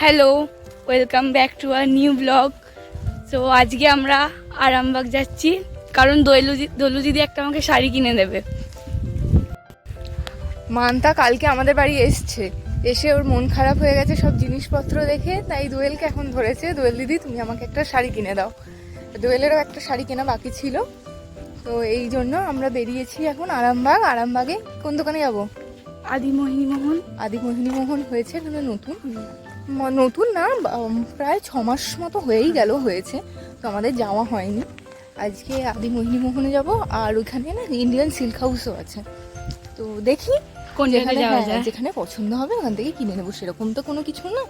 Hello welcome back to our new vlog. তো আজকে আমরা আরামবাগ যাচ্ছি কারণ দোলু দি- দোলু দিদি একটা আমাকে শাড়ি কিনে দেবে। মানতা কালকে আমাদের বাড়ি এসছে। এসে ওর মন খারাপ হয়ে গেছে সব জিনিসপত্র দেখে তাই দোয়েলকে এখন ধরেছে দোয়েল দিদি তুমি আমাকে একটা শাড়ি কিনে দাও। দোয়েলেরও একটা শাড়ি কেনা বাকি ছিল। তো এই জন্য আমরা বেরিয়েছি এখন আরামবাগ। আরামবাগে কোন দোকানে যাব? আদি মোহিনী মোহন আদি মোহিনী মোহন হয়েছে এখানে নতুন। নতুন না প্রায় ছ মাস মতো হয়েই গেল হয়েছে। তো আমাদের যাওয়া হয়নি। আজকে আদি মোহিনী মোহনে যাব আর ওইখানে না ইন্ডিয়ান সিল্ক হাউসও আছে। তো দেখি কোন যেখানে যাওয়া হ্যাঁ, যায়? যেখানে পছন্দ হবে ওখান থেকে কিনে নেব। সেরকম তো কোনো কিছু না।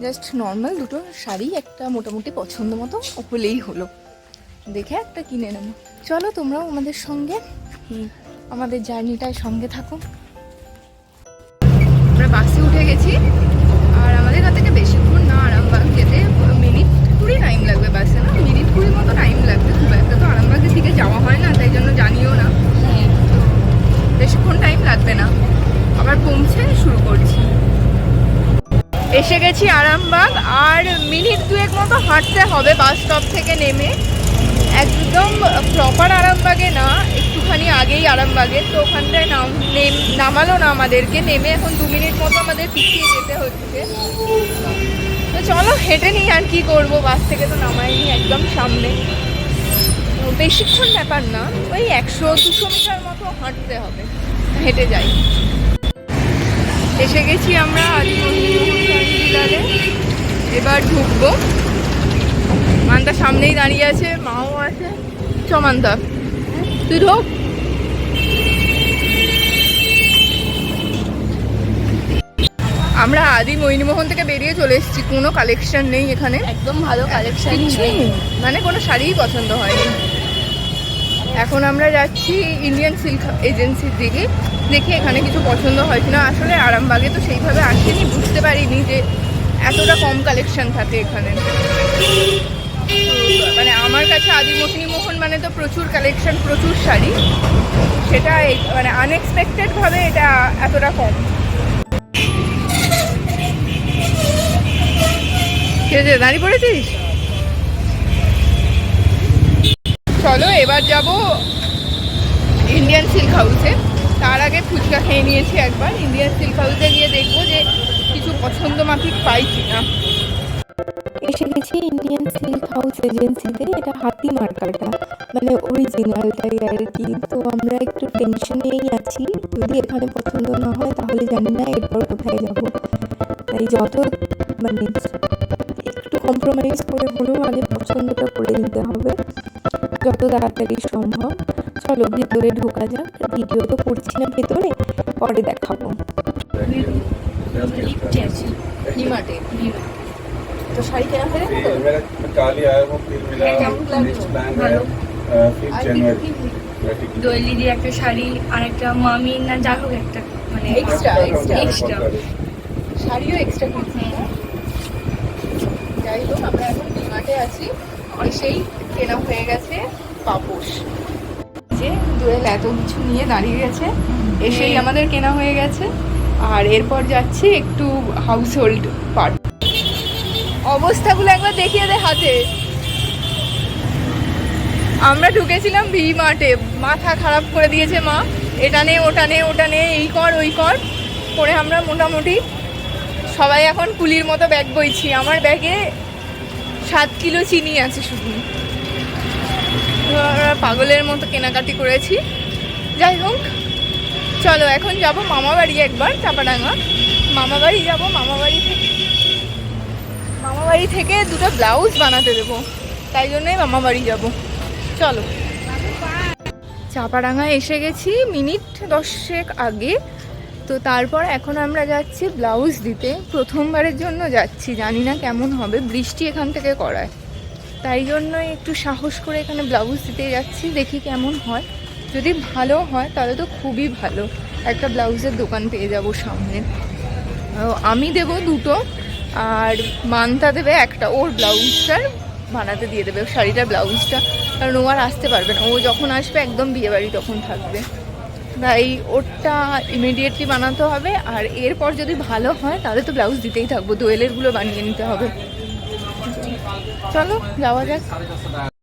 জাস্ট নর্মাল দুটো শাড়ি একটা মোটামুটি পছন্দ মতো হলেই হলো। দেখে একটা কিনে নেব। চলো তোমরাও আমাদের সঙ্গে। আমাদের জার্নিটায় সঙ্গে থাকো। আমরা বাসে উঠে গেছি। আর থেকে বেশিক্ষণ না আরামবাগ যেতে মিনিট কুড়ি টাইম লাগবে বাসে না? মিনিট কুড়ি মতো টাইম লাগবে খুব একটা তো আরামবাগের দিকে যাওয়া হয় না তাই জন্য জানিও না। হ্যাঁ। বেশিক্ষণ টাইম লাগবে না। আবার পৌঁছে শুরু করছি। এসে গেছি আরামবাগ আর মিনিট দুয়েক মতো হাঁটতে হবে বাস স্টপ থেকে নেমে। একদম প্রপার আরামবাগে না, একটুখানি আগেই আরামবাগে। তো ওখানটায় নাম, নেম, নামালো না আমাদেরকে, নেমে এখন দু মিনিট মতো আমাদের পিছিয়ে যেতে হচ্ছে। তো চলো, হেঁটে নিই আর কি করব, বাস থেকে তো নামাইনি একদম সামনে। বেশিক্ষণ ব্যাপার না, ওই একশো, দুশো মিটার মতো হাঁটতে হবে। হেঁটে যাই। এসে গেছি আমরা আদিমোহিনী এবার ঢুকবো। মানতা সামনেই দাঁড়িয়ে আছে মাও আছে। চ মানতা তুই ঢোক। আমরা আদি মোহিনীমোহন থেকে বেরিয়ে চলে এসেছি কোনো কালেকশন নেই এখানে। একদম ভালো কালেকশন নেই। মানে কোনো শাড়িই পছন্দ হয়নি। এখন আমরা যাচ্ছি ইন্ডিয়ান সিল্ক এজেন্সির দিকে। দেখি এখানে কিছু পছন্দ হয় কিনা। আসলে আরামবাগে তো সেইভাবে আসেনি বুঝতে পারিনি যে এতটা কম কালেকশন থাকে এখানে। মানে আমার কাছে আদিমোহিনী মোহন মানে তো প্রচুর কালেকশন প্রচুর শাড়ি। সেটা মানে আনএক্সপেক্টেড ভাবে এটা এতটা কম। দাঁড়িয়ে পড়েছিস? চলো এবার যাব ইন্ডিয়ান সিল্ক হাউসে তার আগে ফুচকা খেয়ে নিয়েছি একবার। ইন্ডিয়ান সিল্ক হাউসে গিয়ে দেখব যে কিছু পছন্দ মাফিক পাই কিনা এসে গেছি ইন্ডিয়ান সিল্ক হাউস এজেন্সিতে এটা হাতি মার্কাটা মানে অরিজিনালটাই আর কি। তো আমরা একটু টেনশনেই আছি। যদি এখানে পছন্দ না হয় তাহলে জানি না এরপর কোথায় যাব। তাই যত মানে একটু কম্প্রোমাইজ করে হলেও আগে পছন্দটা করে নিতে হবে। যত তাড়াতাড়ি সম্ভব। চলো ভেতরে ঢোকা যাক। ভিডিও তো করছি না ভেতরে পরে দেখাবো। ডিমার্টে তো শাড়ি কেনা হয়ে গেল তো? मेरा कल ही आया वो फिर मिला है, क्या मतलब? नेक्स्ट प्लान है हेलो। फिफ्थ আর जनवरी কি- কি- দোল দিদির একটা শাড়ি আর একটা মামি না যা হোক একটা মানে Extra, extra. extra। শাড়িও এক্সট্রা কিনছি যাই হোক আমরা এখন ডিমার্টে আছি এসেই কেনা হয়ে গেছে পাপোশ যে দোয়েল এত কিছু নিয়ে দাঁড়িয়ে গেছে এসেই আমাদের কেনা হয়ে গেছে আর এরপর যাচ্ছি একটু হাউস হোল্ড পার্ট অবস্থাগুলো একবার দেখিয়ে দে হাতে। আমরা ঢুকেছিলাম ভি মার্টে মাথা খারাপ করে দিয়েছে মা। এটা নে, ওটা নে ওটা নে, এই কর, ওই কর। করে আমরা মোটামুটি সবাই এখন কুলির মতো ব্যাগ বইছি। আমার ব্যাগে সাত কিলো চিনি আছে শুধু। পাগলের মতো কেনাকাটি করেছি। যাই হোক, চলো এখন যাব মামা বাড়ি একবার, চাপাডাঙ্গা। মামা বাড়ি যাব মামা বাড়ি থেকে মামা বাড়ি থেকে দুটো ব্লাউজ বানাতে দেবো। তাই জন্যই মামা বাড়ি যাব। চলো। চাপাডাঙ্গায় এসে গেছি মিনিট দশেক আগে। তো তারপর এখন আমরা যাচ্ছি ব্লাউজ দিতে। প্রথমবারের জন্য যাচ্ছি, জানি না কেমন হবে। বৃষ্টি এখান থেকে করায়। তাই জন্য একটু সাহস করে এখানে ব্লাউজ দিতে যাচ্ছি, দেখি কেমন হয়। যদি ভালো হয়, তাহলে তো খুবই ভালো। একটা ব্লাউজের দোকান পেয়ে যাব সামনে। আমি দেব দুটো। আর মানতা দেবে একটা, ওর ব্লাউজটার বানাতে দিয়ে দেবে শাড়িটার ব্লাউজটা। কারণ ও আর আসতে পারবে না। ও যখন আসবে, একদম বিয়েবাড়ি তখন থাকবে। তাই ওরটা ইমিডিয়েটলি বানাতে হবে। আর এরপর যদি ভালো হয়, তাহলে তো ব্লাউজ দিতেই থাকব। দোয়েলেরগুলো বানিয়ে নিতে হবে। চলো, যাওয়া যাক।